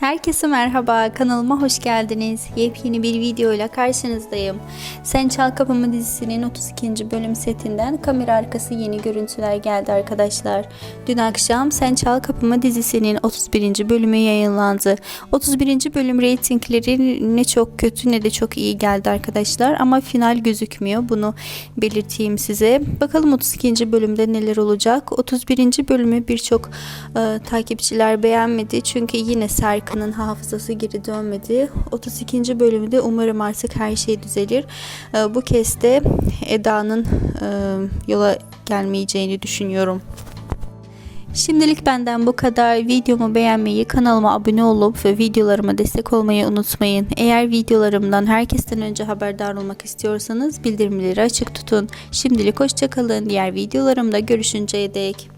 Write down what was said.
Herkese merhaba, kanalıma hoş geldiniz. Yepyeni bir videoyla karşınızdayım. Sen Çal Kapımı dizisinin 32. bölüm setinden kamera arkası yeni görüntüler geldi arkadaşlar. Dün akşam Sen Çal Kapımı dizisinin 31. bölümü yayınlandı. 31. bölüm reytingleri ne çok kötü ne de çok iyi geldi arkadaşlar ama final gözükmüyor. Bunu belirteyim size. Bakalım 32. bölümde neler olacak. 31. bölümü birçok e, takipçiler beğenmedi. Çünkü yine Serkan'ın hafızası geri dönmedi. 32. bölümde umarım artık her şey düzelir. E, bu kez de Eda'nın e, yola gelmeyeceğini düşünüyorum. Şimdilik benden bu kadar. Videomu beğenmeyi, kanalıma abone olup ve videolarıma destek olmayı unutmayın. Eğer videolarımdan herkesten önce haberdar olmak istiyorsanız bildirimleri açık tutun. Şimdilik hoşçakalın. Diğer videolarımda görüşünceye dek.